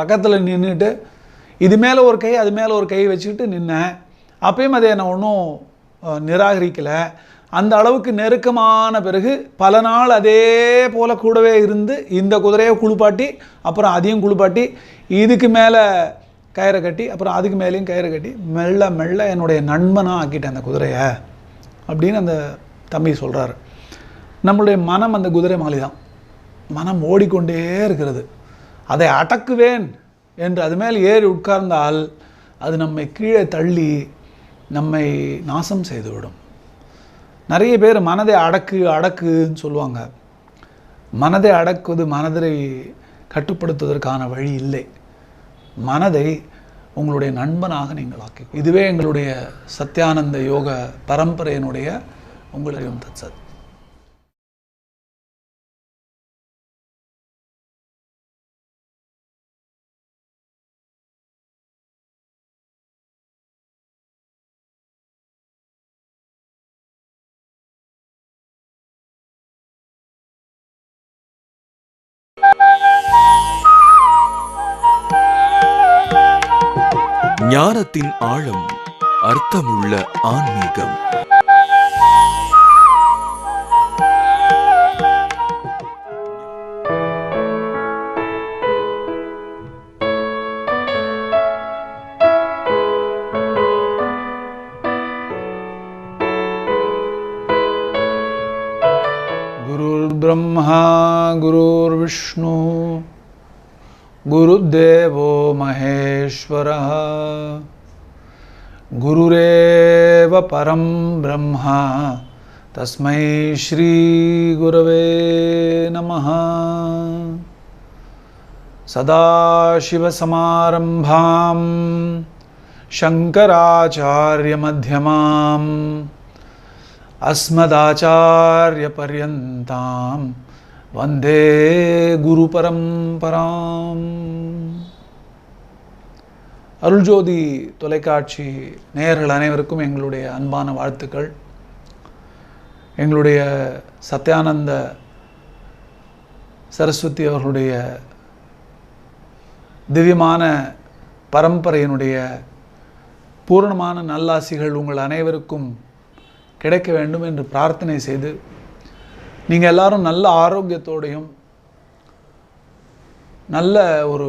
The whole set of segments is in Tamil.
பக்கத்தில் நின்றுட்டு இது மேலே ஒரு கை அது மேலே ஒரு கை வச்சுக்கிட்டு நின்னேன். அப்பயும் அதை நான் ஒன்றும் நிராகரிக்கலை. அந்த அளவுக்கு நெருக்கமான பிறகு பல நாள் அதே போல் கூடவே இருந்து இந்த குதிரையை குளிப்பாட்டி அப்புறம் அதையும் குளிப்பாட்டி இதுக்கு மேலே கயிறை கட்டி அப்புறம் அதுக்கு மேலேயும் கயிறை கட்டி மெல்ல மெல்ல என்னுடைய நண்பனாக ஆக்கிட்டேன் அந்த குதிரையை அப்படின்னு அந்த தம்பி சொல்கிறாரு நம்மளுடைய மனம் அந்த குதிரை மாலி தான் மனம் ஓடிக்கொண்டே இருக்கிறது. அதை அடக்குவேன் என்று அது மேல் ஏறி உட்கார்ந்தால் அது நம்மை கீழே தள்ளி நம்மை நாசம் செய்துவிடும். நிறைய பேர் மனதை அடக்கு அடக்குன்னு சொல்லுவாங்க. மனதை அடக்குவது மனதை கட்டுப்படுத்துவதற்கான வழி இல்லை. மனதை உங்களுடைய நண்பனாக நீங்கள் ஆக்கி இதுவே எங்களுடைய சத்யானந்த யோக பரம்பரையினுடைய உங்களையும் தச்சது ஞானத்தின் ஆழம் அர்த்தமுள்ள ஆன்மீகம் गुरुर्ब्रह्मा गुरुर्विष्णु गुरुदेवो महेश्वरः गुरुरेव परम ब्रह्म। तस्मै श्रीगुरवे नमः। सदाशिवसमारम्भां मध्यमा अस्मदाचार्यपर्यता वंदे गुरुपरंपरा அருள்ஜோதி தொலைக்காட்சி நேயர்கள் அனைவருக்கும் எங்களுடைய அன்பான வாழ்த்துக்கள். எங்களுடைய சத்யானந்த சரஸ்வதி அவர்களுடைய திவ்யமான பரம்பரையினுடைய பூரணமான நல்லாசிகள் உங்கள் அனைவருக்கும் கிடைக்க வேண்டும் என்று பிரார்த்தனை செய்து நீங்கள் எல்லாரும் நல்ல ஆரோக்கியத்தோடையும் நல்ல ஒரு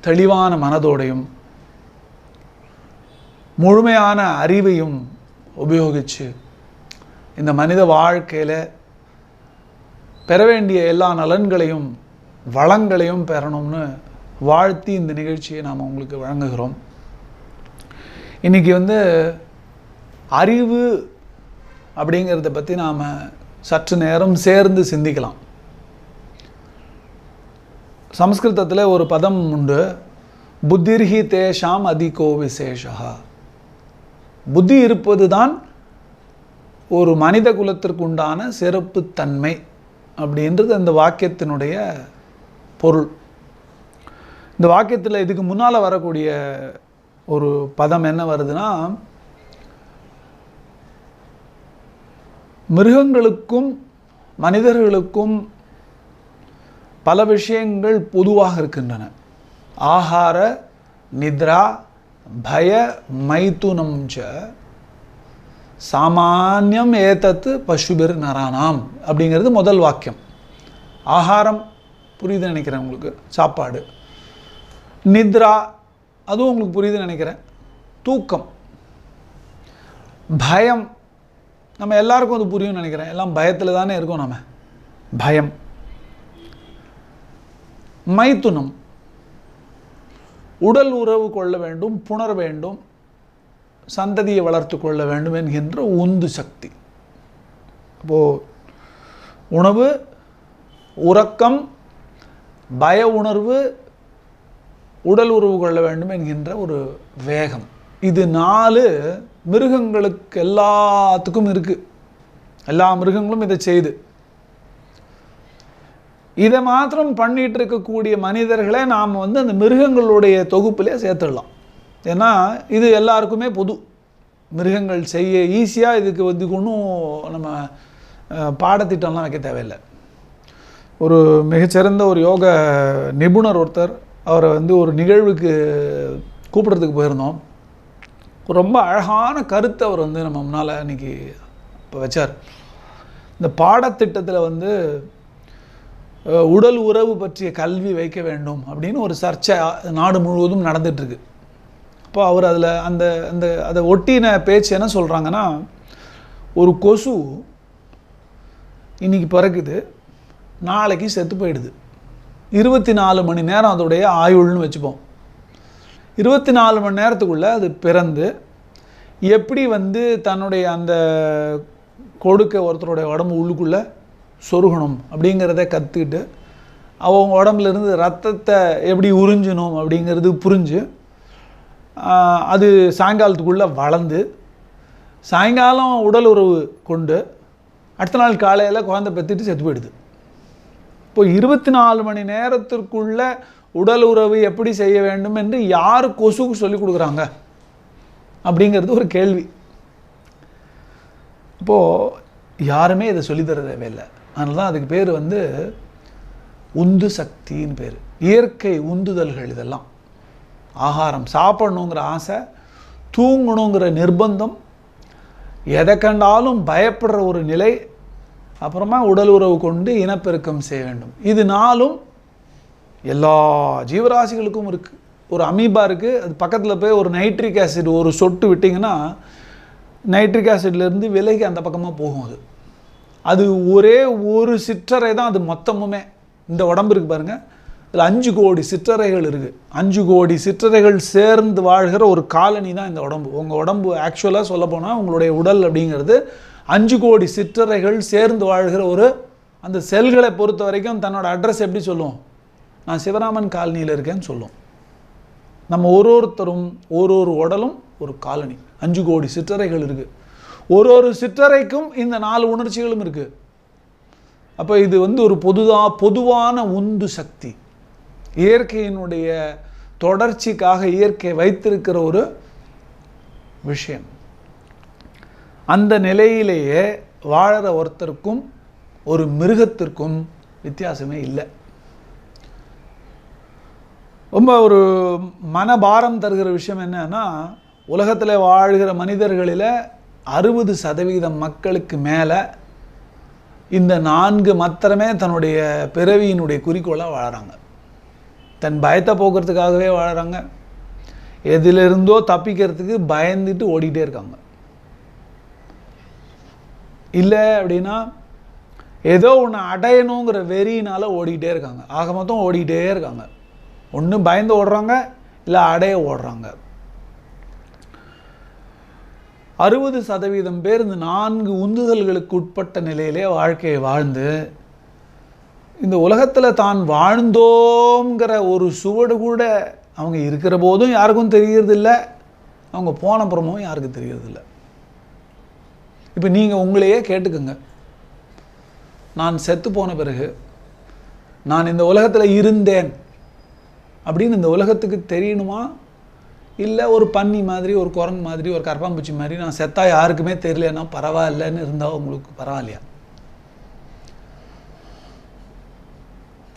தெளிவான மனதோடையும் முழுமையான அறிவையும் உபயோகித்து இந்த மனித வாழ்க்கையில் பெற வேண்டிய எல்லா நலன்களையும் வளங்களையும் பெறணும்னு வாழ்த்தி இந்த நிகழ்ச்சியை நாம் உங்களுக்கு வழங்குகிறோம். இன்றைக்கி வந்து அறிவு அப்படிங்கிறத பற்றி நாம் சற்று நேரம் சேர்ந்து சிந்திக்கலாம். சம்ஸ்கிருதத்தில் ஒரு பதம் உண்டு. புத்திர்ஹி தேஷாம் அதிகோ விசேஷா புத்தி இருப்பது தான் ஒரு மனித குலத்திற்கு உண்டான சிறப்புத்தன்மை அப்படின்றது அந்த வாக்கியத்தினுடைய பொருள். இந்த வாக்கியத்தில் இதுக்கு முன்னால் வரக்கூடிய ஒரு பதம் என்ன வருதுன்னா மிருகங்களுக்கும் மனிதர்களுக்கும் பல விஷயங்கள் பொதுவாக இருக்கின்றன. ஆகார நித்ரா பய மைத்துனம் ச சாமானியம் ஏதத்து பசுபிர் நரானாம் அப்படிங்கிறது முதல் வாக்கியம். ஆகாரம் புரியுது நினைக்கிறேன் உங்களுக்கு. சாப்பாடு. நித்ரா அதுவும் உங்களுக்கு புரியுதுன்னு நினைக்கிறேன். தூக்கம். பயம். நம்ம எல்லாருக்கும் அது புரியும்னு நினைக்கிறேன். எல்லாம் பயத்தில் தானே இருக்கோம் நம்ம பயம். மைத்துனம் உடல் உறவு கொள்ள வேண்டும் புணர வேண்டும் சந்ததியை வளர்த்து கொள்ள வேண்டும் என்கின்ற உந்து சக்தி. அப்போது உணவு உறக்கம் பய உணர்வு உடல் உறவு கொள்ள வேண்டும் என்கின்ற ஒரு வேகம். இது நாலு மிருகங்களுக்கு எல்லாத்துக்கும் இருக்குது எல்லா மிருகங்களும் இதை செய்து. இதை மாத்திரம் பண்ணிட்டு இருக்கக்கூடிய மனிதர்களை நாம் வந்து அந்த மிருகங்களுடைய தொகுப்பிலே சேர்த்துடலாம். ஏன்னா இது எல்லாருக்குமே பொது. மிருகங்கள் செய்ய ஈஸியாக இதுக்கு வந்து ஒன்றும் நம்ம பாடத்திட்டம்லாம் வைக்க தேவையில்லை. ஒரு மிகச்சிறந்த ஒரு யோக நிபுணர் ஒருத்தர் அவரை வந்து ஒரு நிகழ்வுக்கு கூப்பிட்றதுக்கு போயிருந்தோம். ரொம்ப அழகான கருத்தை அவர் வந்து நம்ம முன்னால் இன்றைக்கி இப்போ வச்சார். இந்த பாடத்திட்டத்தில் வந்து உடல் உறவு பற்றிய கல்வி வைக்க வேண்டும் அப்படின்னு ஒரு சர்ச்சை நாடு முழுவதும் நடந்துகிட்ருக்கு அப்போ அவர் அதில் அந்த அந்த அதை ஒட்டின பேச்சு என்ன சொல்கிறாங்கன்னா ஒரு கொசு இன்னைக்கு பிறக்குது நாளைக்கு செத்து போயிடுது. இருபத்தி நாலு மணி நேரம் அதோடைய ஆயுள்னு வச்சுப்போம். இருபத்தி நாலு மணி நேரத்துக்குள்ளே அது பிறந்து எப்படி வந்து தன்னுடைய அந்த கொடுக்க ஒருத்தருடைய உடம்பு உள்ளுக்குள்ளே சொருகணும் அப்படிங்கிறத கற்றுக்கிட்டு அவங்க உடம்புலேருந்து ரத்தத்தை எப்படி உறிஞ்சணும் அப்படிங்கிறது புரிஞ்சு அது சாயங்காலத்துக்குள்ளே வளர்ந்து சாயங்காலம் உடல் உறவு கொண்டு அடுத்த நாள் காலையில் குழந்தை பெற்றுட்டு செத்து போயிடுது. இப்போ இருபத்தி நாலு மணி நேரத்திற்குள்ள உடல் உறவு எப்படி செய்ய வேண்டும் என்று யார் கொசுக்கு சொல்லி கொடுக்குறாங்க? அப்படிங்கிறது ஒரு கேள்வி. இப்போது யாருமே இதை சொல்லித்தர தேவையில்லை அதனால தான் அதுக்கு பேர் வந்து உந்து சக்தின்னு பேர். இயற்கை உந்துதல்கள் இதெல்லாம். ஆகாரம் சாப்பிடணுங்கிற ஆசை தூங்கணுங்கிற நிர்பந்தம் எதை கண்டாலும் பயப்படுற ஒரு நிலை அப்புறமா உடல் உறவு கொண்டு இனப்பெருக்கம் செய்ய வேண்டும். இது நாளும் எல்லா ஜீவராசிகளுக்கும் இருக்குது ஒரு அமீபா இருக்குது அது பக்கத்தில் போய் ஒரு நைட்ரிக் ஆசிட் ஒரு சொட்டு விட்டிங்கன்னா நைட்ரிக் ஆசிட்லேருந்து விலகி அந்த பக்கமாக போகும் அது. அது ஒரே ஒரு சிற்றறை தான் அது மொத்தமுமே. இந்த உடம்பு இருக்கு பாருங்க. இதில் அஞ்சு கோடி சிற்றறைகள் இருக்குது அஞ்சு கோடி சிற்றறைகள் சேர்ந்து வாழ்கிற ஒரு காலனி தான் இந்த உடம்பு. உங்கள் உடம்பு ஆக்சுவலாக சொல்லப்போனால் உங்களுடைய உடல் அப்படிங்கிறது அஞ்சு கோடி சிற்றறைகள் சேர்ந்து வாழ்கிற ஒரு அந்த செல்களை பொறுத்த வரைக்கும் தன்னோட அட்ரஸ் எப்படி சொல்லுவோம்? நான் சிவராமன் காலனியில் இருக்கேன்னு சொல்லுவோம். நம்ம ஒரு ஒருத்தரும் ஒரு ஒரு உடலும் ஒரு காலனி. அஞ்சு கோடி சிற்றறைகள் இருக்குது ஒரு ஒரு சிற்றறைக்கும் இந்த நாலு உணர்ச்சிகளும் இருக்குது அப்போ இது வந்து ஒரு பொதுதா பொதுவான உந்து சக்தி. இயற்கையினுடைய தொடர்ச்சிக்காக இயற்கை வைத்திருக்கிற ஒரு விஷயம். அந்த நிலையிலேயே வாழற ஒருத்தருக்கும் ஒரு மிருகத்திற்கும் வித்தியாசமே இல்லை. ரொம்ப ஒரு மனபாரம் தருகிற விஷயம் என்னன்னா உலகத்தில் வாழ்கிற மனிதர்களில் அறுபது சதவீதம் மக்களுக்கு மேலே இந்த நான்கு மாத்திரமே தன்னுடைய பிறவியினுடைய குறிக்கோளாக வாழறாங்க. தன் பயத்தை போக்குறதுக்காகவே வாழறாங்க. எதிலிருந்தோ தப்பிக்கிறதுக்கு பயந்துட்டு ஓடிட்டே இருக்காங்க. இல்லை அப்படின்னா ஏதோ ஒன்று அடையணுங்கிற வெறியினால் ஓடிக்கிட்டே இருக்காங்க. ஆக மொத்தம் ஓடிக்கிட்டே இருக்காங்க. ஒன்று பயந்து ஓடுறாங்க இல்லை அடைய ஓடுறாங்க. அறுபது சதவீதம் பேர் இந்த நான்கு உந்துதல்களுக்கு உட்பட்ட நிலையிலே வாழ்க்கையை வாழ்ந்து இந்த உலகத்தில் தான் வாழ்ந்தோங்கிற ஒரு சுவடு கூட அவங்க இருக்கிற போதும் யாருக்கும் தெரியறதில்ல. அவங்க போன அப்புறமும் யாருக்கும் தெரியறதில்ல. இப்போ நீங்கள் உங்களையே கேட்டுக்கோங்க. நான் செத்து போன பிறகு நான் இந்த உலகத்தில் இருந்தேன் அப்படின்னு இந்த உலகத்துக்கு தெரியணுமா? இல்லை ஒரு பன்னி மாதிரி ஒரு குரங்கு மாதிரி ஒரு கரப்பாம்பூச்சி மாதிரி நான் செத்தா யாருக்குமே தெரியலன்னா பரவாயில்லன்னு இருந்தால் உங்களுக்கு பரவாயில்லையா?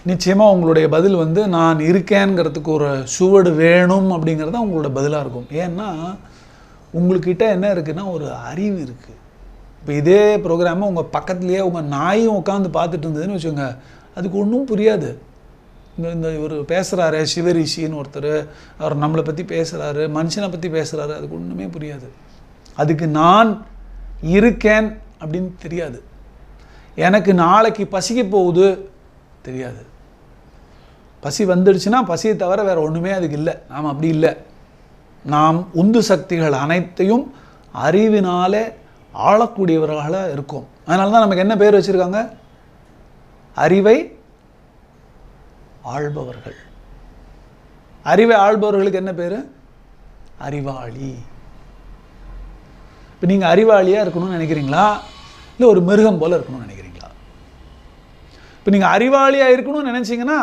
நிச்சயமாக உங்களுடைய பதில் வந்து நான் இருக்கேங்கிறதுக்கு ஒரு சுவடு வேணும் அப்படிங்கிறது தான் உங்களோட பதிலாக இருக்கும். ஏன்னா உங்கள்கிட்ட என்ன இருக்குன்னா ஒரு அறிவு இருக்குது இப்போ இதே ப்ரோக்ராமை உங்கள் பக்கத்துலேயே உங்கள் நாயும் உட்காந்து பார்த்துட்டு இருந்ததுன்னு வச்சுக்கோங்க அதுக்கு ஒன்றும் புரியாது. இந்த இந்த இவர் பேசுகிறாரு சிவரிஷின்னு ஒருத்தர் அவர் நம்மளை பற்றி பேசுகிறாரு மனுஷனை பற்றி பேசுகிறாரு அதுக்கு ஒன்றுமே புரியாது. அதுக்கு நான் இருக்கேன் அப்படின்னு தெரியாது. எனக்கு நாளைக்கு பசிக்க போகுது தெரியாது. பசி வந்துடுச்சுன்னா பசியை தவிர வேறு ஒன்றுமே அதுக்கு இல்லை. நாம் அப்படி இல்லை. நாம் உந்து சக்திகள் அனைத்தையும் அறிவினாலே ஆளக்கூடியவர்களாக இருக்கோம். அதனால தான் நமக்கு என்ன பேர் வச்சுருக்காங்க? அறிவை ஆள்பவர்கள். அறிவை ஆள்பவர்களுக்கு என்ன பேர்? அறிவாளி. இப்போ நீங்கள் அறிவாளியாக இருக்கணும்னு நினைக்கிறீங்களா? இல்லை ஒரு மிருகம் போல் இருக்கணும்னு நினைக்கிறீங்களா? இப்போ நீங்கள் அறிவாளியாக இருக்கணும்னு நினச்சிங்கன்னா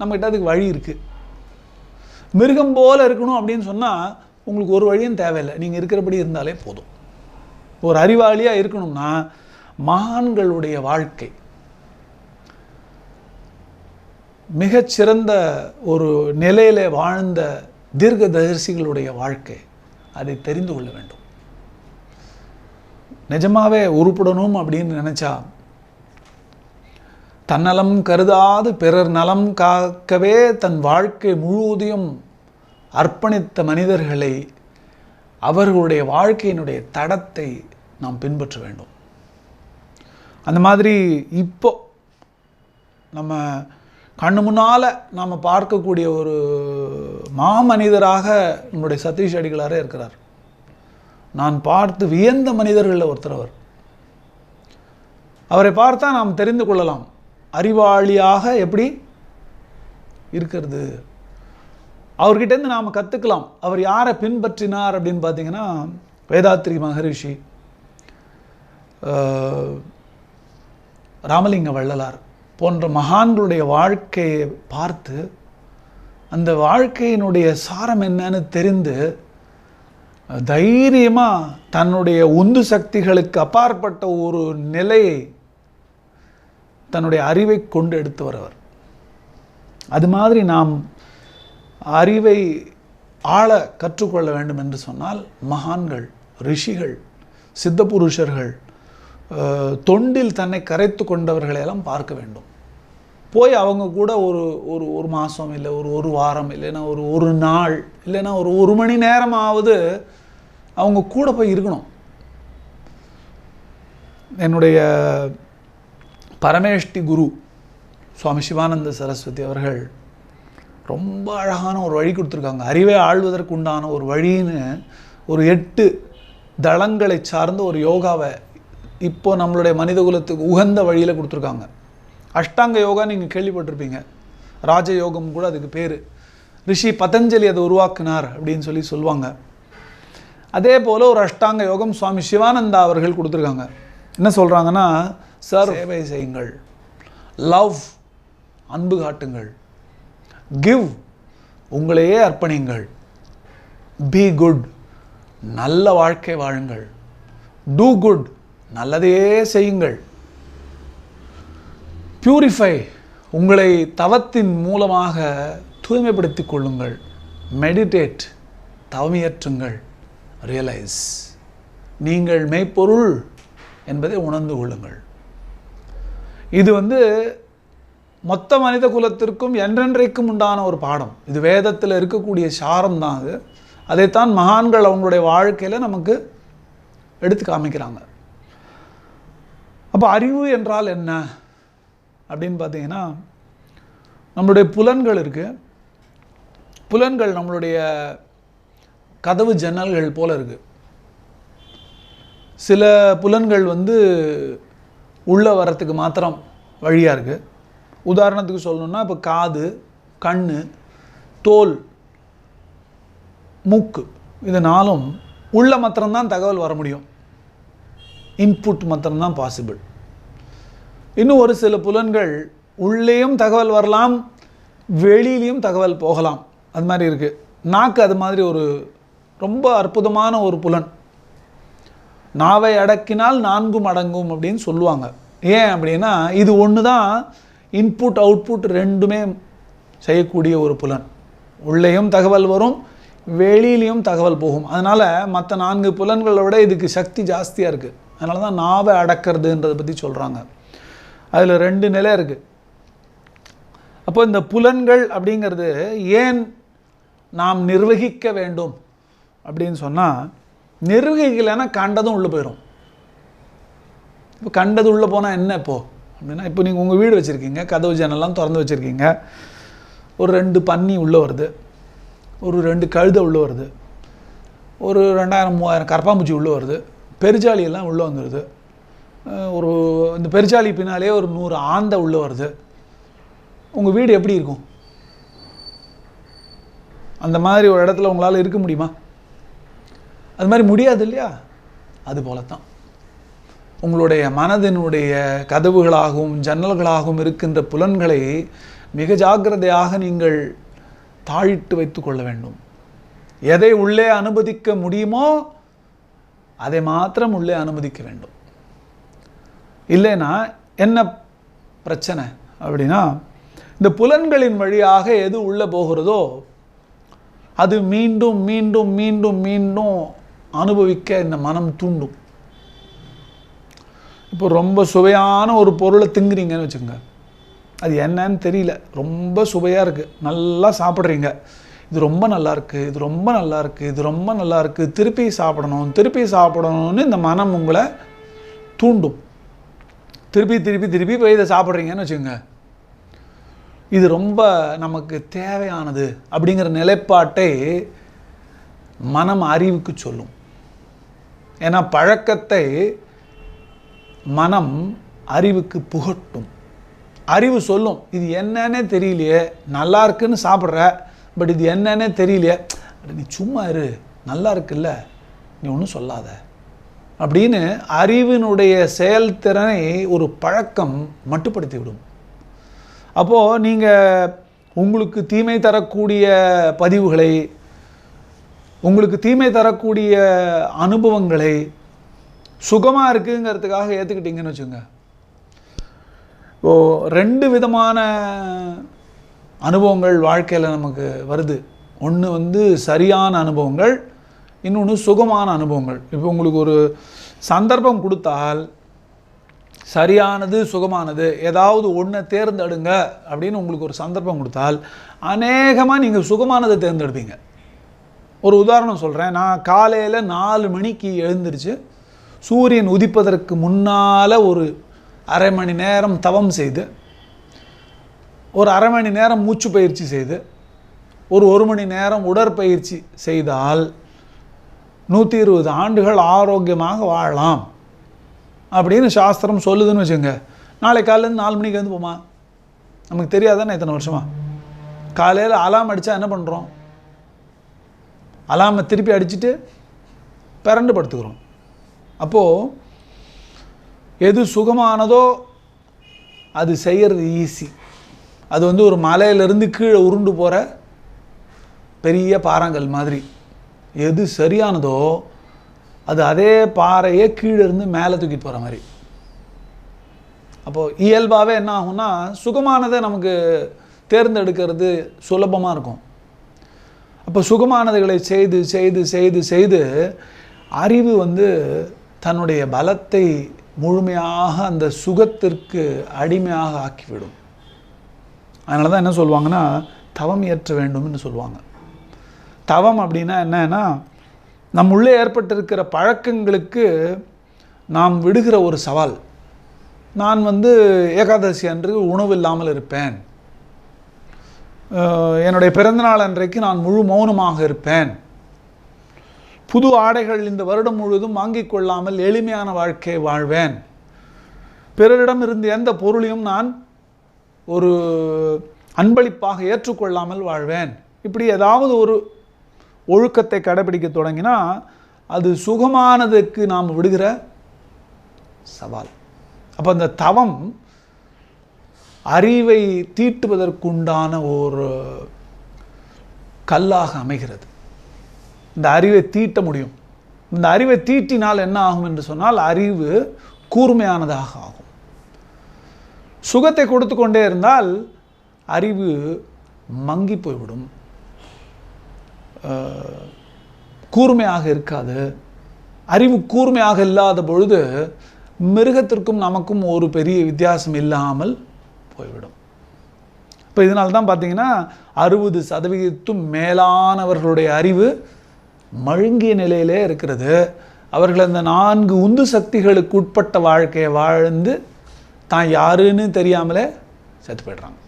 நம்மகிட்ட அதுக்கு வழி இருக்குது மிருகம் போல் இருக்கணும் அப்படின்னு சொன்னால் உங்களுக்கு ஒரு வழியும் தேவையில்லை. நீங்கள் இருக்கிறபடி இருந்தாலே போதும். ஒரு அறிவாளியாக இருக்கணும்னா மகான்களுடைய வாழ்க்கை மிகச்சிறந்த ஒரு நிலையில் வாழ்ந்த தீர்க்க தரிசிகளுடைய வாழ்க்கை. அதை தெரிந்து கொள்ள வேண்டும். நிஜமாவே உருப்படணும் அப்படின்னு நினச்சா தன்னலம் கருதாது பிறர் நலம் காக்கவே தன் வாழ்க்கை முழுவதையும் அர்ப்பணித்த மனிதர்களை அவர்களுடைய வாழ்க்கையினுடைய தடத்தை நாம் பின்பற்ற வேண்டும். அந்த மாதிரி இப்போ நம்ம கண்ணு முன்னால் நாம் பார்க்கக்கூடிய ஒரு மாமனிதராக நம்முடைய சதீஷ் அடிகளாரே இருக்கிறார். நான் பார்த்து வியந்த மனிதர்களில் ஒருத்தர் அவர். அவரை பார்த்தா நாம் தெரிந்து கொள்ளலாம். அறிவாளியாக எப்படி இருக்கிறது? அவர்கிட்டேருந்து நாம் கற்றுக்கலாம் அவர் யாரை பின்பற்றினார் அப்படின்னு பார்த்தீங்கன்னா வேதாத்ரி மகரிஷி ராமலிங்க வள்ளலார். போன்ற மகான்களுடைய வாழ்க்கையை பார்த்து அந்த வாழ்க்கையினுடைய சாரம் என்னன்னு தெரிந்து தைரியமாக தன்னுடைய உந்து சக்திகளுக்கு அப்பாற்பட்ட ஒரு நிலையை தன்னுடைய அறிவை கொண்டு எடுத்து வரவர். அது மாதிரி நாம் அறிவை ஆழ கற்றுக்கொள்ள வேண்டும் என்று சொன்னால் மகான்கள் ரிஷிகள் சித்த புருஷர்கள் தொண்டில் தன்னை கரைத்து கொண்டவர்களையெல்லாம் பார்க்க வேண்டும். போய் அவங்க கூட ஒரு ஒரு ஒரு மாதம் இல்லை ஒரு ஒரு வாரம் இல்லைன்னா ஒரு ஒரு நாள் இல்லைன்னா ஒரு ஒரு மணி நேரமாவது அவங்க கூட போய் இருக்கணும். என்னுடைய பரமேஷ்டி குரு சுவாமி சிவானந்த சரஸ்வதி அவர்கள் ரொம்ப அழகான ஒரு வழி கொடுத்துருக்காங்க. அறிவை ஆள்வதற்கு உண்டான ஒரு வழின்னு ஒரு எட்டு தளங்களை சார்ந்த ஒரு யோகாவை இப்போ நம்மளுடைய மனித குலத்துக்கு உகந்த வழியில் கொடுத்துருக்காங்க. அஷ்டாங்க யோகா நீங்கள் கேள்விப்பட்டிருப்பீங்க. ராஜ யோகம் கூட அதுக்கு பேர். ரிஷி பதஞ்சலி அதை உருவாக்குனார் அப்படின்னு சொல்லி சொல்லுவாங்க. அதே போல் ஒரு அஷ்டாங்க யோகம் சுவாமி சிவானந்தா அவர்கள் கொடுத்துருக்காங்க. என்ன சொல்கிறாங்கன்னா சார் சேவை செய்யுங்கள். லவ் அன்பு காட்டுங்கள். கிவ் உங்களையே அர்ப்பணிங்கள். பி குட் நல்ல வாழ்க்கை வாழுங்கள். டூ குட் நல்லதையே செய்யுங்கள். பியூரிஃபை உங்களை தவத்தின் மூலமாக தூய்மைப்படுத்திக் கொள்ளுங்கள். மெடிடேட் தவமியற்றுங்கள். ரியலைஸ் நீங்கள் மெய்ப்பொருள் என்பதை உணர்ந்து கொள்ளுங்கள். இது வந்து மொத்த மனித குலத்திற்கும் என்றென்றைக்கும் உண்டான ஒரு பாடம். இது வேதத்தில் இருக்கக்கூடிய சாரம் தான் அது. அதைத்தான் மகான்கள் அவங்களுடைய வாழ்க்கையில் நமக்கு எடுத்து காமிக்கிறாங்க. அப்போ அறிவு என்றால் என்ன? அப்படின்னு பார்த்தீங்கன்னா நம்மளுடைய புலன்கள் இருக்குது புலன்கள் நம்மளுடைய கதவு ஜன்னல்கள் போல இருக்குது சில புலன்கள் வந்து உள்ளே வரத்துக்கு மாத்திரம் வழியாக இருக்குது உதாரணத்துக்கு சொல்லணும்னா இப்போ காது கண் தோல் மூக்கு இது நாளும் உள்ள மாத்திரம்தான் தகவல் வர முடியும். இன்புட் மாத்திரம்தான் பாசிபிள் இன்னும் ஒரு சில புலன்கள் உள்ளேயும் தகவல் வரலாம் வெளியிலையும் தகவல் போகலாம். அது மாதிரி இருக்குது நாக்கு அது மாதிரி ஒரு ரொம்ப அற்புதமான ஒரு புலன். நாவை அடக்கினால் நான்கும் அடங்கும் அப்படின்னு சொல்லுவாங்க. ஏன் அப்படின்னா இது ஒன்று தான் இன்புட் அவுட்புட் ரெண்டுமே செய்யக்கூடிய ஒரு புலன். உள்ளேயும் தகவல் வரும் வெளியிலையும் தகவல் போகும். அதனால் மற்ற நான்கு புலன்களை விட இதுக்கு சக்தி ஜாஸ்தியாக இருக்குது அதனால தான் நாவை அடக்கிறதுன்றதை பற்றி சொல்கிறாங்க அதில் ரெண்டு நிலை இருக்குது அப்போ இந்த புலன்கள் அப்படிங்கிறது ஏன் நாம் நிர்வகிக்க வேண்டும் அப்படின்னு சொன்னால் நிர்வகிக்கலைன்னா கண்டதும் உள்ளே போயிடும் இப்போ கண்டது உள்ளே போனால் என்ன இப்போது அப்படின்னா இப்போ நீங்கள் உங்கள் வீடு வச்சுருக்கீங்க கதவு ஜன்னலாம் திறந்து வச்சுருக்கீங்க. ஒரு ரெண்டு பன்னி உள்ளே வருது. ஒரு ரெண்டு கழுதை உள்ளே வருது. ஒரு ரெண்டாயிரம் மூவாயிரம் கரப்பாம்பூச்சி உள்ளே வருது. பெருஜாலியெல்லாம் உள்ளே வந்துடுது ஒரு இந்த பெருச்சாலி பின்னாலே ஒரு நூறு ஆந்தை உள்ளே வருது. உங்கள் வீடு எப்படி இருக்கும்? அந்த மாதிரி ஒரு இடத்துல உங்களால் இருக்க முடியுமா? அது மாதிரி முடியாது இல்லையா? அது போல தான் உங்களுடைய மனதினுடைய கதவுகளாகவும் ஜன்னல்களாகவும் இருக்கின்ற புலன்களை மிக ஜாக்கிரதையாக நீங்கள் தாழிட்டு வைத்து கொள்ள வேண்டும். எதை உள்ளே அனுமதிக்க முடியுமோ அதை மாத்திரம் உள்ளே அனுமதிக்க வேண்டும். இல்லைன்னா என்ன பிரச்சனை அப்படின்னா இந்த புலன்களின் வழியாக எது உள்ளே போகிறதோ அது மீண்டும் மீண்டும் மீண்டும் மீண்டும் அனுபவிக்க இந்த மனம் தூண்டும். இப்போ ரொம்ப சுவையான ஒரு பொருளை திங்குறீங்கன்னு வச்சுக்கோங்க. அது என்னன்னு தெரியல. ரொம்ப சுவையாக இருக்குது நல்லா சாப்பிட்றீங்க. இது ரொம்ப நல்லா இருக்கு இது ரொம்ப நல்லா இருக்கு இது ரொம்ப நல்லா இருக்கு திருப்பி சாப்பிடணும் திருப்பி சாப்பிடணும்னு இந்த மனம் உங்களை தூண்டும். திருப்பி திருப்பி திருப்பி போய் இதை சாப்பிட்றீங்கன்னு வச்சுக்கோங்க. இது ரொம்ப நமக்கு தேவையானது அப்படிங்கிற நிலைப்பாட்டை மனம் அறிவுக்கு சொல்லும். ஏன்னா பழக்கத்தை மனம் அறிவுக்கு புகட்டும். அறிவு சொல்லும். இது என்னன்னே தெரியலையே நல்லா இருக்குன்னு சாப்பிட்ற பட் இது என்னன்னே தெரியலையே. நீ சும்மா இரு. நல்லா இருக்குல்ல. நீ ஒன்றும் சொல்லாத. அப்படின்னு அறிவினுடைய செயல்திறனை ஒரு பழக்கம் மட்டுப்படுத்தி விடும் அப்போது நீங்கள் உங்களுக்கு தீமை தரக்கூடிய பதிவுகளை உங்களுக்கு தீமை தரக்கூடிய அனுபவங்களை சுகமாக இருக்குங்கிறதுக்காக ஏற்றுக்கிட்டீங்கன்னு வச்சுங்க ஓ ரெண்டு விதமான அனுபவங்கள் வாழ்க்கையில் நமக்கு வருது. ஒன்று வந்து சரியான அனுபவங்கள் இன்னொன்று சுகமான அனுபவங்கள். இப்போ உங்களுக்கு ஒரு சந்தர்ப்பம் கொடுத்தால் சரியானது சுகமானது ஏதாவது ஒன்றை தேர்ந்தெடுங்க அப்படின்னு உங்களுக்கு ஒரு சந்தர்ப்பம் கொடுத்தால் அநேகமாக நீங்கள் சுகமானதை தேர்ந்தெடுப்பீங்க. ஒரு உதாரணம் சொல்கிறேன் நான் காலையில் நாலு மணிக்கு எழுந்திருச்சு சூரியன் உதிப்பதற்கு முன்னால் ஒரு அரை மணி நேரம் தவம் செய்து ஒரு அரை மணி நேரம் மூச்சு பயிற்சி செய்து ஒரு ஒரு மணி நேரம் உடற்பயிற்சி செய்தால் நூற்றி இருபது ஆண்டுகள் ஆரோக்கியமாக வாழலாம் அப்படின்னு சாஸ்திரம் சொல்லுதுன்னு வச்சுங்க நாளை காலையிலேருந்து நாலு மணிக்கு வந்து போமா நமக்கு தெரியாதானே இத்தனை வருஷமா? காலையில் அலாம் அடித்தா என்ன பண்ணுறோம் அலாமை திருப்பி அடிச்சுட்டு பிறண்டு படுத்துக்கிறோம். அப்போது எது சுகமானதோ அது செய்கிறது ஈஸி அது வந்து ஒரு மலையிலேருந்து கீழே உருண்டு போகிற பெரிய பாறாங்கல் மாதிரி. எது சரியானதோ அது அதே பாறையே கீழே இருந்து மேலே தூக்கிட்டு போகிற மாதிரி. அப்போது இயல்பாகவே என்ன ஆகும்னா சுகமானதை நமக்கு தேர்ந்தெடுக்கிறது சுலபமாக இருக்கும். அப்போ சுகமானதுகளை செய்து செய்து செய்து செய்து அறிவு வந்து தன்னுடைய பலத்தை முழுமையாக அந்த சுகத்திற்கு அடிமையாக ஆக்கிவிடும். அதனால தான் என்ன சொல்லுவாங்கன்னா தவம் இயற்ற வேண்டும்னு சொல்லுவாங்க. தவம் அப்படின்னா என்னன்னா நம் உள்ளே ஏற்பட்டிருக்கிற பழக்கங்களுக்கு நாம் விடுகிற ஒரு சவால். நான் வந்து ஏகாதசி அன்று உணவு இல்லாமல் இருப்பேன். என்னுடைய பிறந்தநாள் அன்றைக்கு நான் முழு மௌனமாக இருப்பேன். புது ஆடைகள் இந்த வருடம் முழுவதும் வாங்கிக் கொள்ளாமல் எளிமையான வாழ்க்கையை வாழ்வேன். பிறரிடம் இருந்து எந்த பொருளையும் நான் ஒரு அன்பளிப்பாக ஏற்றுக்கொள்ளாமல் வாழ்வேன். இப்படி ஏதாவது ஒரு ஒழுக்கத்தை கடைபிடிக்க தொடங்கினா அது சுகமானதுக்கு நாம் விடுகிற சவால். அப்போ அந்த தவம் அறிவை தீட்டுவதற்குண்டான ஒரு கல்லாக அமைகிறது. இந்த அறிவை தீட்ட முடியும். இந்த அறிவை தீட்டினால் என்ன ஆகும் என்று சொன்னால் அறிவு கூர்மையானதாக ஆகும். சுகத்தை கொடுத்து கொண்டே இருந்தால் அறிவு மங்கி போய்விடும். கூர்மையாக இருக்காது. அறிவு கூர்மையாக இல்லாத பொழுது மிருகத்திற்கும் நமக்கும் ஒரு பெரிய வித்தியாசம் இல்லாமல் போய்விடும். இப்போ இதனால தான் பார்த்தீங்கன்னா அறுபது சதவிகிதத்தும் மேலானவர்களுடைய அறிவு மழுங்கிய நிலையிலே இருக்கிறது. அவர்கள் அந்த நான்கு உந்து சக்திகளுக்கு உட்பட்ட வாழ்க்கையை வாழ்ந்து தான் யாருன்னு தெரியாமலே செத்து போய்ட்றாங்க.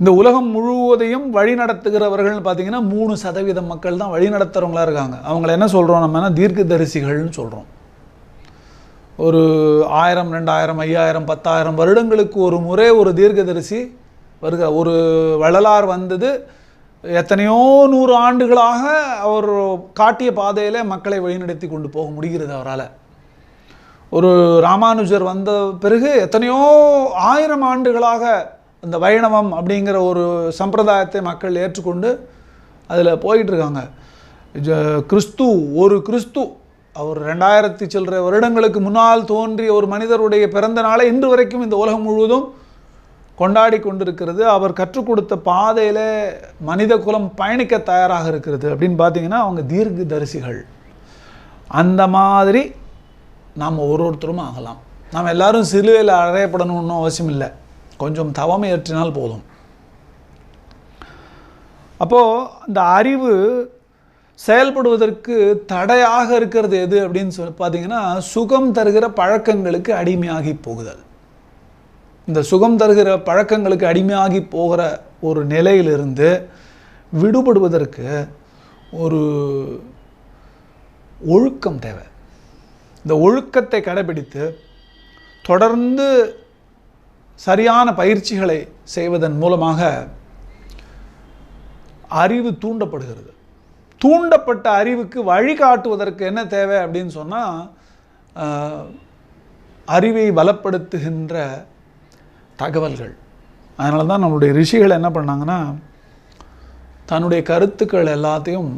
இந்த உலகம் முழுவதையும் வழி நடத்துகிறவர்கள்னு பார்த்தீங்கன்னா மூணு சதவீதம் மக்கள் தான் வழி நடத்துகிறவங்களா இருக்காங்க. அவங்கள என்ன சொல்கிறோம் நம்மனா தீர்க்கதரிசிகள்னு சொல்கிறோம் ஒரு ஆயிரம் ரெண்டாயிரம் ஐயாயிரம் பத்தாயிரம் வருடங்களுக்கு ஒரு முறை ஒரு தீர்க்கதரிசி வருக ஒரு வள்ளலார் வந்தது எத்தனையோ நூறு ஆண்டுகளாக அவர் காட்டிய பாதையில் மக்களை வழிநடத்தி கொண்டு போக முடிகிறது அவரால். ஒரு ராமானுஜர் வந்த பிறகு எத்தனையோ ஆயிரம் ஆண்டுகளாக இந்த வைணவம் அப்படிங்கிற ஒரு சம்பிரதாயத்தை மக்கள் ஏற்றுக்கொண்டு அதில் போயிட்டுருக்காங்க. கிறிஸ்து ஒரு கிறிஸ்து. அவர் ரெண்டாயிரத்தி சில்லற வருடங்களுக்கு முன்னால் தோன்றிய ஒரு மனிதருடைய பிறந்த நாளை இன்று வரைக்கும் இந்த உலகம் முழுவதும் கொண்டாடி கொண்டிருக்கிறது. அவர் கற்றுக் கொடுத்த பாதையில் மனித குலம் பயணிக்க தயாராக இருக்கிறது அப்படின்னு பார்த்தீங்கன்னா அவங்க தீர்க்க தரிசிகள் அந்த மாதிரி நாம் ஒரு ஒருத்தரும் ஆகலாம். நாம் எல்லாரும் சிலுவையில் அறையப்படணும்னு அவசியம் இல்லை கொஞ்சம் தவம் ஏற்றினால் போதும். அப்போது அந்த அறிவு செயல்படுவதற்கு தடையாக இருக்கிறது எது அப்படின்னு சொல்லி பார்த்தீங்கன்னா சுகம் தருகிற பழக்கங்களுக்கு அடிமையாகி போகுதல். இந்த சுகம் தருகிற பழக்கங்களுக்கு அடிமையாகி போகிற ஒரு நிலையிலிருந்து விடுபடுவதற்கு ஒரு ஒழுக்கம் தேவை. இந்த ஒழுக்கத்தை கடைபிடித்து தொடர்ந்து சரியான பயிற்சிகளை செய்வதன் மூலமாக அறிவு தூண்டப்படுகிறது. தூண்டப்பட்ட அறிவுக்கு வழிகாட்டுவதற்கு என்ன தேவை அப்படின்னு சொன்னால் அறிவை பலப்படுத்துகின்ற தகவல்கள். அதனால தான் நம்மளுடைய ரிஷிகள் என்ன பண்ணாங்கன்னா தன்னுடைய கருத்துக்கள் எல்லாத்தையும்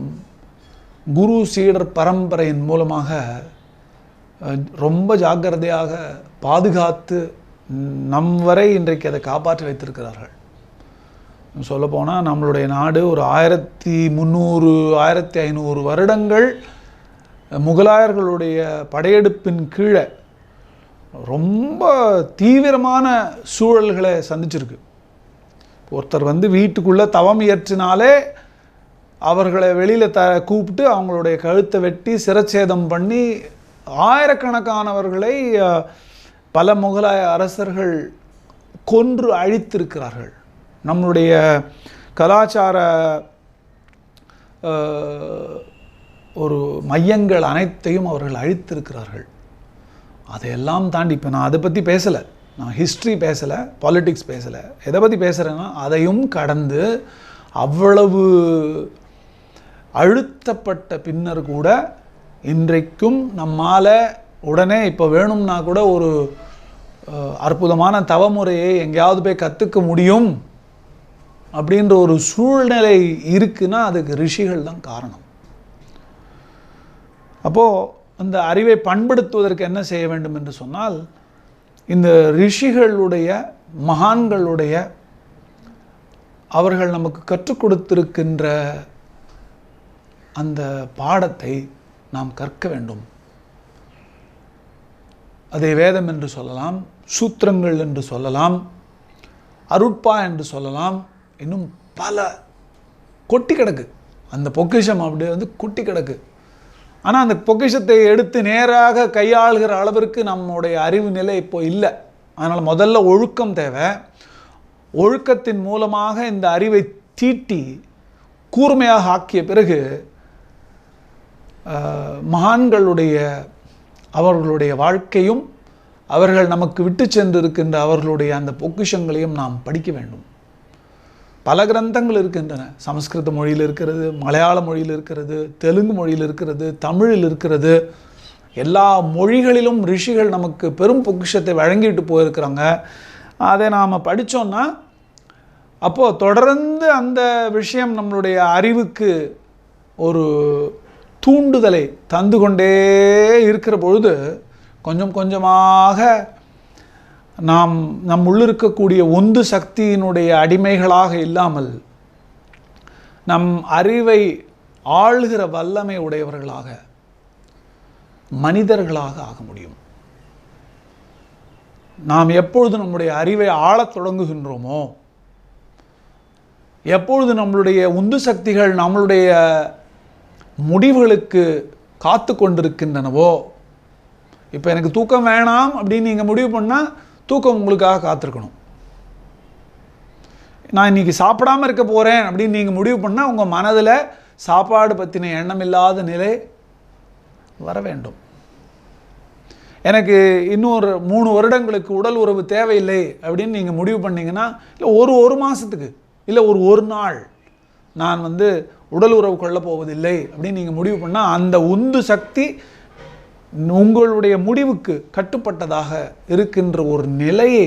குரு சீடர் பரம்பரையின் மூலமாக ரொம்ப ஜாக்கிரதையாக பாதுகாத்து நம் வரை இன்றைக்கு அதை காப்பாற்றி வைத்திருக்கிறார்கள். சொல்லப்போனால் நம்மளுடைய நாடு ஒரு ஆயிரத்தி முந்நூறு ஆயிரத்தி ஐநூறு வருடங்கள் முகலாயர்களுடைய படையெடுப்பின் கீழே ரொம்ப தீவிரமான சூழல்களை சந்திச்சிருக்கு. ஒருத்தர் வந்து வீட்டுக்குள்ளே தவம் இயற்றினாலே அவர்களை வெளியில் த கூப்பிட்டு அவங்களுடைய கழுத்தை வெட்டி சிரச்சேதம் பண்ணி ஆயிரக்கணக்கானவர்களை பல முகலாய அரசர்கள் கொன்று அழித்திருக்கிறார்கள். நம்மளுடைய கலாச்சார ஒரு மையங்கள் அனைத்தையும் அவர்கள் அழித்திருக்கிறார்கள். அதையெல்லாம் தாண்டி இப்போ நான் அதை பற்றி பேசலை. நான் ஹிஸ்ட்ரி பேசலை பாலிட்டிக்ஸ் பேசலை. எதை பற்றி பேசுகிறேன்னா அதையும் கடந்து அவ்வளவு அழுத்தப்பட்ட பின்னர் கூட இன்றைக்கும் நம்மால் உடனே இப்போ வேணும்னா கூட ஒரு அற்புதமான தவமுறையை எங்கேயாவது போய் கற்றுக்க முடியும் அப்படின்ற ஒரு சூழ்நிலை இருக்குன்னா அதுக்கு ரிஷிகள் தான் காரணம். அப்போது அந்த அறிவை பண்படுத்துவதற்கு என்ன செய்ய வேண்டும் என்று சொன்னால் இந்த ரிஷிகளுடைய மகான்களுடைய அவர்கள் நமக்கு கற்றுக் கொடுத்திருக்கின்ற அந்த பாடத்தை நாம் கற்க வேண்டும். அதை வேதம் என்று சொல்லலாம் சூத்திரங்கள் என்று சொல்லலாம் அருட்பா என்று சொல்லலாம் இன்னும் பல கொட்டி கிடக்கு. அந்த பொக்கிஷம் அப்படியே வந்து கொட்டி கிடக்கு. ஆனால் அந்த பொக்கிஷத்தை எடுத்து நேராக கையாளுகிற அளவிற்கு நம்முடைய அறிவு நிலை இப்போ இல்லை. அதனால் முதல்ல ஒழுக்கம் தேவை. ஒழுக்கத்தின் மூலமாக இந்த அறிவை தீட்டி கூர்மையாக ஆக்கிய பிறகு மகான்களுடைய அவர்களுடைய வாழ்க்கையும் அவர்கள் நமக்கு விட்டு சென்றிருக்கின்ற அவர்களுடைய அந்த பொக்கிஷங்களையும் நாம் படிக்க வேண்டும். பல கிரந்தங்கள் இருக்கின்றன. சமஸ்கிருத மொழியில் இருக்கிறது மலையாள மொழியில் இருக்கிறது தெலுங்கு மொழியில் இருக்கிறது தமிழில் இருக்கிறது. எல்லா மொழிகளிலும் ரிஷிகள் நமக்கு பெரும் பொக்கிஷத்தை வழங்கிட்டு போயிருக்கிறாங்க. அதை நாம் படித்தோன்னா அப்போது தொடர்ந்து அந்த விஷயம் நம்மளுடைய அறிவுக்கு ஒரு தூண்டுதலை தந்து கொண்டே இருக்கிற பொழுது கொஞ்சம் கொஞ்சமாக நாம் நம் உள்ளிருக்கக்கூடிய உந்து சக்தியினுடைய அடிமைகளாக இல்லாமல் நம் அறிவை ஆளுகிற வல்லமை உடையவர்களாக மனிதர்களாக ஆக முடியும். நாம் எப்பொழுது நம்முடைய அறிவை ஆளத் தொடங்குகின்றோமோ எப்பொழுது நம்மளுடைய உந்து சக்திகள் நம்மளுடைய முடிவுகளுக்கு காத்து கொண்டிருக்கின்றனவோ? இப்போ எனக்கு தூக்கம் வேணாம் அப்படின்னு நீங்கள் முடிவு பண்ணால் தூக்கம் உங்களுக்காக காத்திருக்கணும். நான் இன்னைக்கு சாப்பிடாம இருக்க போகிறேன் அப்படின்னு நீங்கள் முடிவு பண்ணால் உங்கள் மனதில் சாப்பாடு பற்றின எண்ணம் இல்லாத நிலை வர வேண்டும். எனக்கு இன்னொரு மூணு வருடங்களுக்கு உடல் உறவு தேவையில்லை அப்படின்னு நீங்கள் முடிவு பண்ணீங்கன்னா இல்லை ஒரு ஒரு மாதத்துக்கு இல்லை ஒரு ஒரு நாள் நான் வந்து உடல் உறவு கொள்ளப் போவதில்லை அப்படின்னு நீங்கள் முடிவு பண்ணால் அந்த உந்து சக்தி உங்களுடைய முடிவுக்கு கட்டுப்பட்டதாக இருக்கின்ற ஒரு நிலையை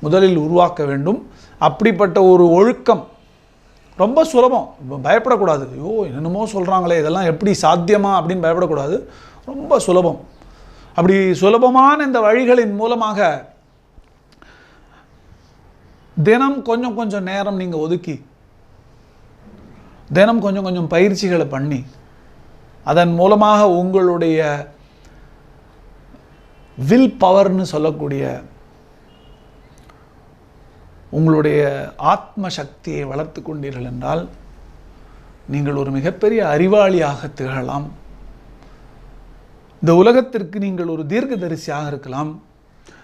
முதலில் உருவாக்க வேண்டும். அப்படிப்பட்ட ஒரு ஒழுக்கம் ரொம்ப சுலபம். பயப்படக்கூடாது. ஐயோ என்னென்னமோ சொல்கிறாங்களே இதெல்லாம் எப்படி சாத்தியமா அப்படின்னு பயப்படக்கூடாது. ரொம்ப சுலபம். அப்படி சுலபமான இந்த வழிகளின் மூலமாக தினம் கொஞ்சம் கொஞ்சம் நேரம் நீங்கள் ஒதுக்கி தினம் கொஞ்சம் கொஞ்சம் பயிற்சிகளை பண்ணி அதன் மூலமாக உங்களுடைய வில் பவர்னு சொல்லக்கூடிய உங்களுடைய ஆத்ம சக்தியை வளர்த்து கொண்டீர்கள் என்றால் நீங்கள் ஒரு மிகப்பெரிய அறிவாளியாக திகழலாம். இந்த உலகத்திற்கு நீங்கள் ஒரு தீர்க்கதரிசியாக இருக்கலாம்.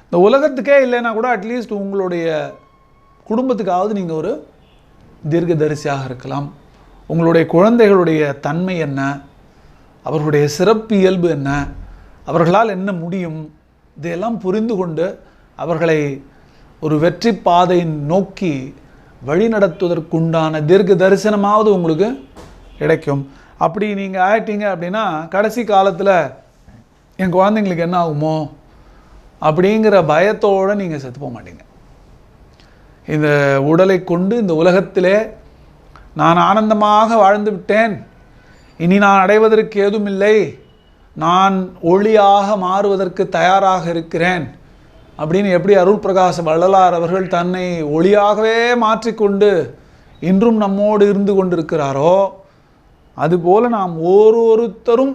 இந்த உலகத்துக்கே இல்லைன்னா கூட அட்லீஸ்ட் உங்களுடைய குடும்பத்துக்காவது நீங்கள் ஒரு தீர்க்கதரிசியாக இருக்கலாம். உங்களுடைய குழந்தைகளுடைய தன்மை என்ன? அவர்களுடைய சிறப்பு இயல்பு என்ன? அவர்களால் என்ன முடியும்? இதையெல்லாம் புரிந்து கொண்டு அவர்களை ஒரு வெற்றி பாதை நோக்கி வழி நடத்துவதற்குண்டான தீர்க்க தரிசனமாவது உங்களுக்கு கிடைக்கும். அப்படி நீங்கள் ஆயிட்டீங்க அப்படின்னா கடைசி காலத்தில் என் குழந்தைங்களுக்கு என்ன ஆகுமோ? அப்படிங்கிற பயத்தோடு நீங்கள் செத்து போக மாட்டீங்க. இந்த உடலை கொண்டு இந்த உலகத்திலே நான் ஆனந்தமாக வாழ்ந்து விட்டேன். இனி நான் அடைவதற்கு ஏதுமில்லை. நான் ஒளியாக மாறுவதற்கு தயாராக இருக்கிறேன். அப்படின்னு எப்படி அருள் பிரகாச வள்ளலார் அவர்கள் தன்னை ஒளியாகவே மாற்றிக்கொண்டு இன்றும் நம்மோடு இருந்து கொண்டிருக்கிறாரோ அதுபோல நாம் ஓரொருத்தரும்